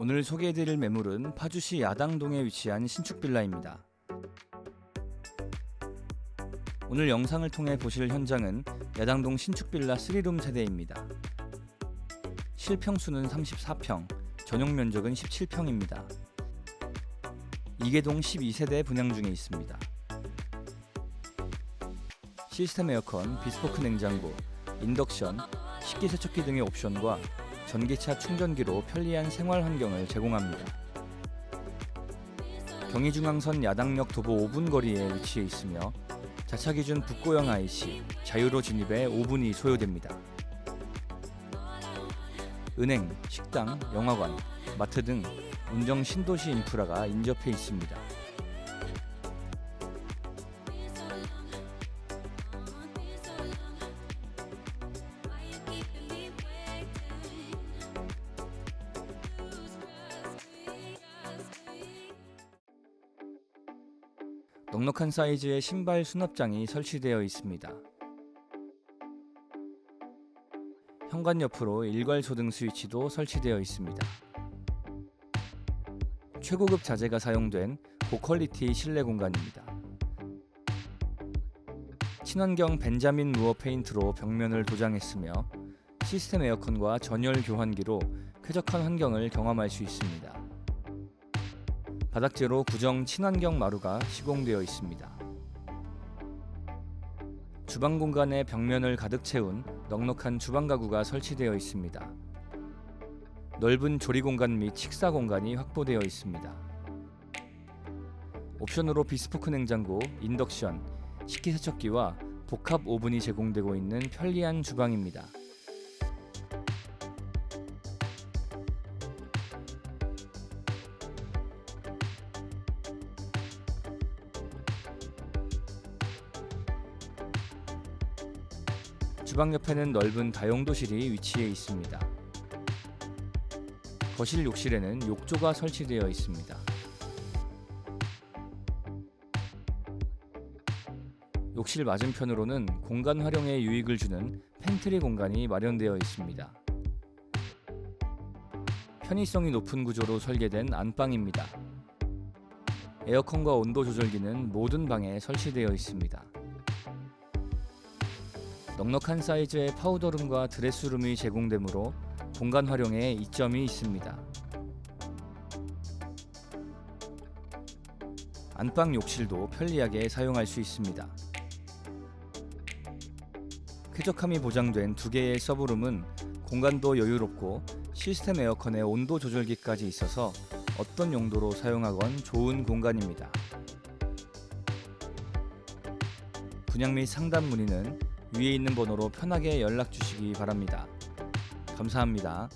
오늘 소개해드릴 매물은 파주시 야당동에 위치한 신축 빌라입니다. 오늘 영상을 통해 보실 현장은 야당동 신축 빌라 3룸 세대입니다. 실평수는 34평, 전용 면적은 17평입니다. 이계동 12세대 분양 중에 있습니다. 시스템 에어컨, 비스포크 냉장고, 인덕션, 식기세척기 등의 옵션과 전기차 충전기로 편리한 생활 환경을 제공합니다. 경의중앙선 야당역 도보 5분 거리에 위치해 있으며 자차 기준 북고형 IC, 자유로 진입에 5분이 소요됩니다. 은행, 식당, 영화관, 마트 등 운정 신도시 인프라가 인접해 있습니다. 넉넉한 사이즈의 신발 수납장이 설치되어 있습니다. 현관 옆으로 일괄 소등 스위치도 설치되어 있습니다. 최고급 자재가 사용된 고퀄리티 실내 공간입니다. 친환경 벤자민 무어 페인트로 벽면을 도장했으며 시스템 에어컨과 전열 교환기로 쾌적한 환경을 경험할 수 있습니다. 바닥재로 구정 친환경 마루가 시공되어 있습니다. 주방 공간에 벽면을 가득 채운 넉넉한 주방 가구가 설치되어 있습니다. 넓은 조리 공간 및 식사 공간이 확보되어 있습니다. 옵션으로 비스포크 냉장고, 인덕션, 식기세척기와 복합 오븐이 제공되고 있는 편리한 주방입니다. 주방 옆에는 넓은 다용도실이 위치해 있습니다. 거실 욕실에는 욕조가 설치되어 있습니다. 욕실 맞은편으로는 공간 활용에 유익을 주는 팬트리 공간이 마련되어 있습니다. 편의성이 높은 구조로 설계된 안방입니다. 에어컨과 온도 조절기는 모든 방에 설치되어 있습니다. 넉넉한 사이즈의 파우더룸과 드레스룸이 제공되므로 공간 활용에 이점이 있습니다. 안방 욕실도 편리하게 사용할 수 있습니다. 쾌적함이 보장된 두 개의 서브룸은 공간도 여유롭고 시스템 에어컨의 온도 조절기까지 있어서 어떤 용도로 사용하건 좋은 공간입니다. 분양 및 상담 문의는 위에 있는 번호로 편하게 연락 주시기 바랍니다. 감사합니다.